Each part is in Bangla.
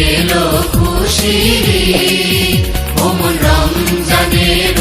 এলো খুশি ও মন রমজানের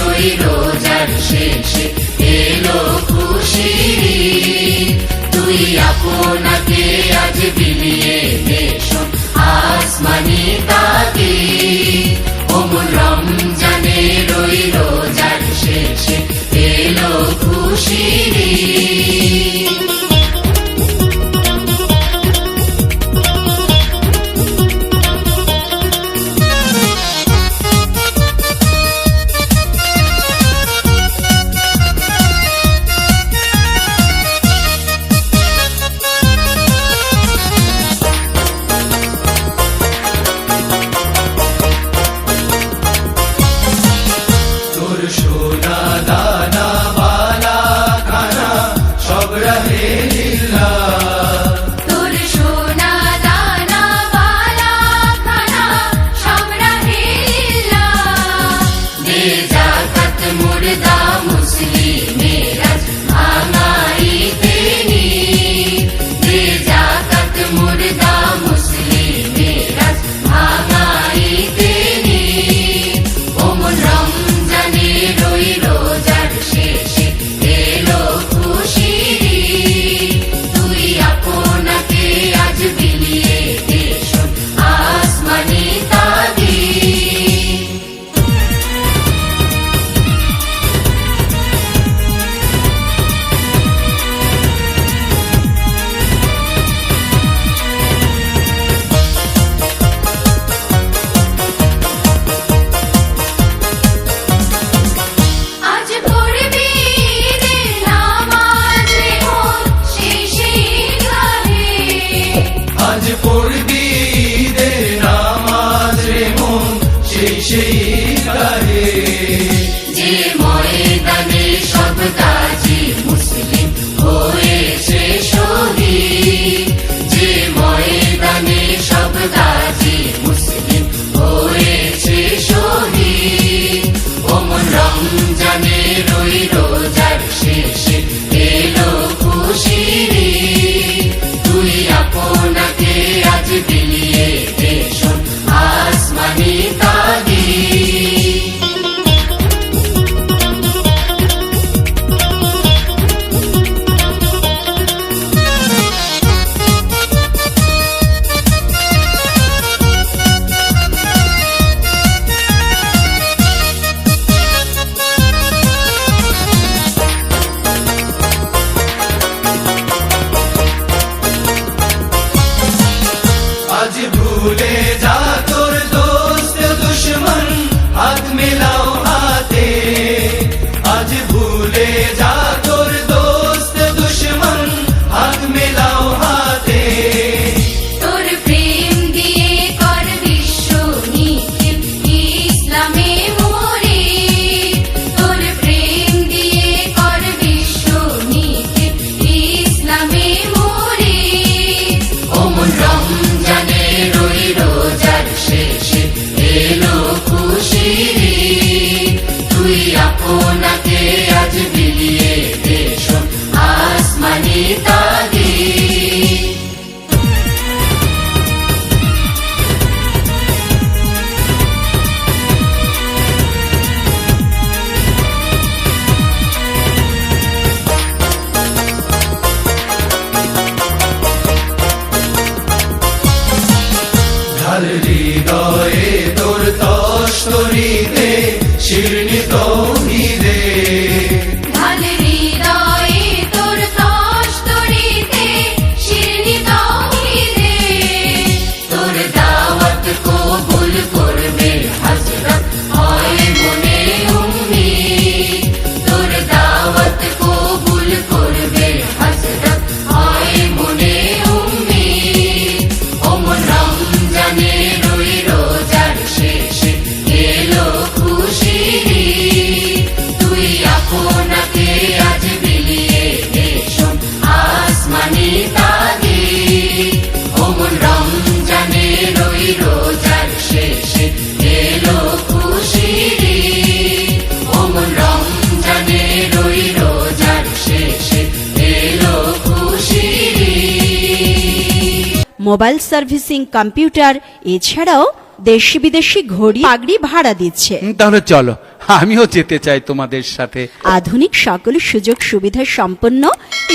মোবাইল সার্ভিসিং কম্পিউটার এছাড়াও দেশি বিদেশি ঘড়ি পাগড়ি ভাড়া দিচ্ছে। তাহলে চলো আমিও যেতে চাই তোমাদের সাথে। আধুনিক সকল সুযোগ সুবিধা সম্পন্ন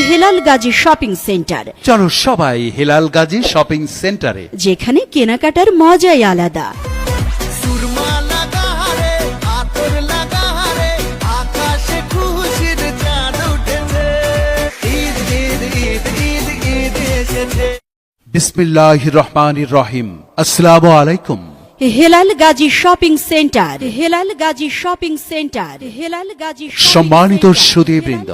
হেলাল গাজী শপিং সেন্টার। চলো সবাই হেলাল গাজী শপিং সেন্টারে। যেখানে কেনাকাটার মজাই আলাদা। বিসমিল্লাহ রহমান রহিম। আসসালামু আলাইকুম। Helal Gazi shopping centre. Helal Gazi shopping centre. Helal Gazi সম্মানিত সুদীবৃন্দ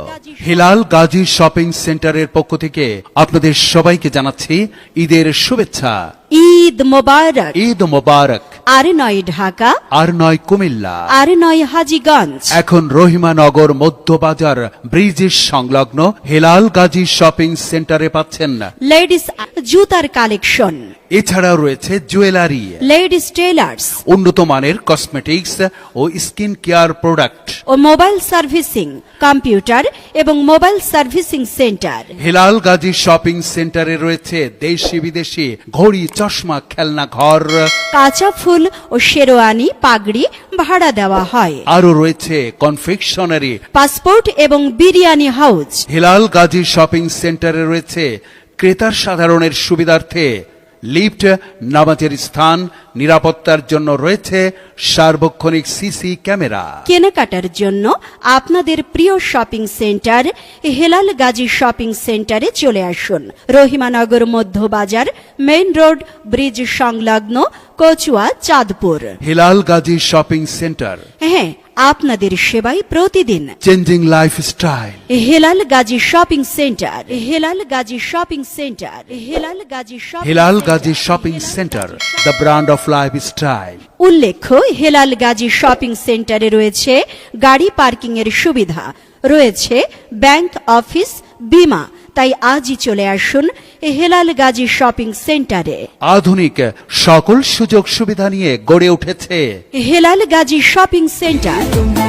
হেলাল গাজী শপিং সেন্টারের পক্ষ থেকে আপনাদের সবাইকে জানাচ্ছি ঈদের শুভেচ্ছা। ঈদ মোবারক। ঈদ মোবারক। আর নয় ঢাকা। আর নয় কুমিল্লা। আর নয় হাজিগঞ্জ। এখন রহিমানগর মধ্যবাজার ব্রিজের সংলগ্ন হেলাল গাজী শপিং সেন্টারে পাচ্ছেন। লেডিস জুতার কালেকশন। এছাড়াও রয়েছে জুয়েলারি। লেডিস টেলার্স উন্নত মানের কসমেটিক্স ও স্কিন কেয়ার প্রোডাক্ট। ও মোবাইল সার্ভিসিং কম্পিউটার এবং mobile servicing centre. Helal Gazi shopping সেন্টারে রয়েছে দেশি বিদেশি ঘড়ি চশমা খেলনা ঘর। কাঁচা ফুল ও শেরওয়ানি পাগড়ি ভাড়া দেওয়া হয়। আরও রয়েছে কনফেকশনারি পাসপোর্ট এবং biryani house. Hilal Gazi shopping সেন্টারে রয়েছে ক্রেতার সাধারণের সুবিধার্থে লিফট নামাজের স্থান নিরাপত্তার জন্য রয়েছে সার্বক্ষণিক সিসি ক্যামেরা। কেনাকাটার জন্য আপনাদের প্রিয় shopping centre Helal Gazi shopping সেন্টারে চলে আসুন। Rahimanagar Madhyabazar main road bridge সংলগ্ন Kachua Chandpur. Helal Gazi shopping centre. হ্যাঁ আপনাদের সেবায় প্রতিদিন। Changing life style Helal Gazi shopping centre Helal Gazi shopping centre Helal Gazi Helal Gazi shopping centre the brand of life style উল্লেখ্য হেলাল গাজী শপিং সেন্টারে রয়েছে গাড়ি পার্কিং এর সুবিধা রয়েছে ব্যাংক অফিস বিমা। তাই আজই চলে আসুন হেলাল গাজী শপিং সেন্টারে। আধুনিক সকল সুযোগ সুবিধা নিয়ে গড়ে উঠেছে। Helal Gazi shopping centre.